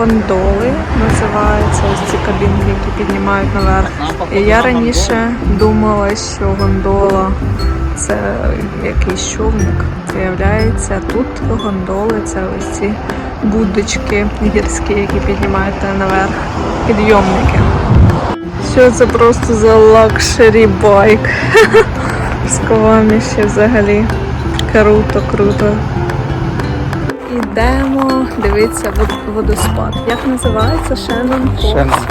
гондоли називаються ось ці кабінки, які піднімають наверх. І я раніше думала, що гондола це якийсь човник. Виявляється, тут гондоли це ось ці будочки гірські, які піднімають наверх. Підйомники. Що це просто за лакшері байк? З ковами ще взагалі. Круто, круто. Ідемо дивитися вод- водоспад. Як називається? Шеннон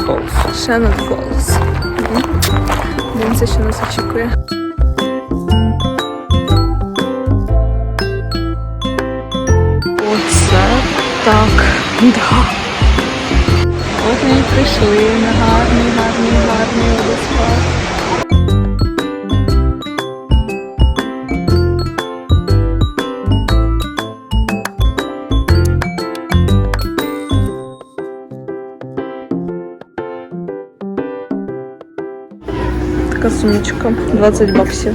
Фолз. Шеннон Фолз. Шеннон. Дивимося, що нас очікує. Оце так. Да. От ми прийшли на гарний, гарний, гарний водоспад. Така сумочка, 20 баксів.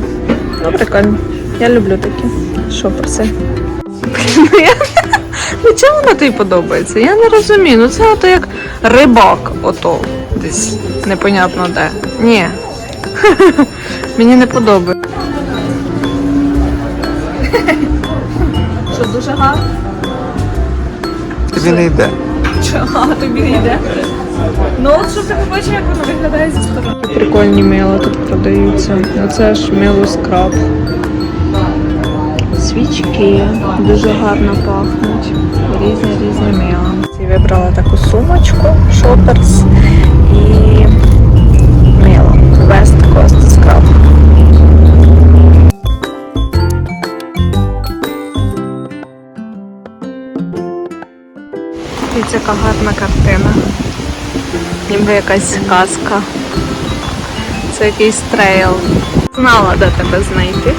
Ну, прикольно. Я люблю такі. Що про це? Блін, ну я... Ну чому вона тобі подобається? Я не розумію. Ну це ото як рибак, ото десь непонятно де. Ні. Мені не подобається. Що дуже гарно? Тобі не йде. Чого тобі не йде? Ну от щоб ти побачив, як воно виглядає зі сторони. Прикольні мила тут продаються. Оце ж мило скраб. Свічки дуже гарно пахнуть. Різні різні мила. Я вибрала таку сумочку Shoppers і мило. West Coast Scrub. Дивіться, яка гарна картина. Ніби якась казка. Це якийсь трейл. Знала, де тебе знайти.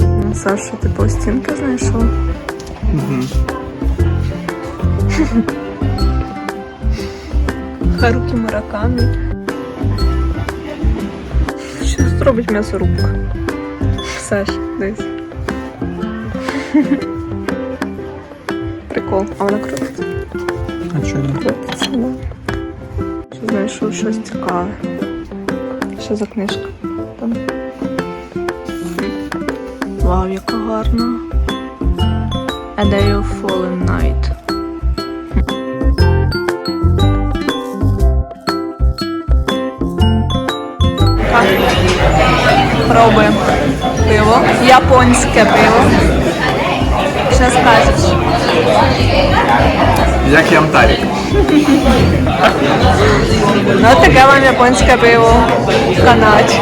Ну, Саша, ти пластинки знайшов? Харукі Муракамі. Що зробить м'ясорубка? Саш, десь. Прикол. А вона крутиться? А чого ні? Крутиться, да. Що знайшов щось цікаве. Що за книжка? Там. Вау, яка гарна. A Day of Fallen Night. Пробуємо пиво. Японське пиво. Що скажеш? Як ямтарик. Ну таке вам японське пиво в Канаді.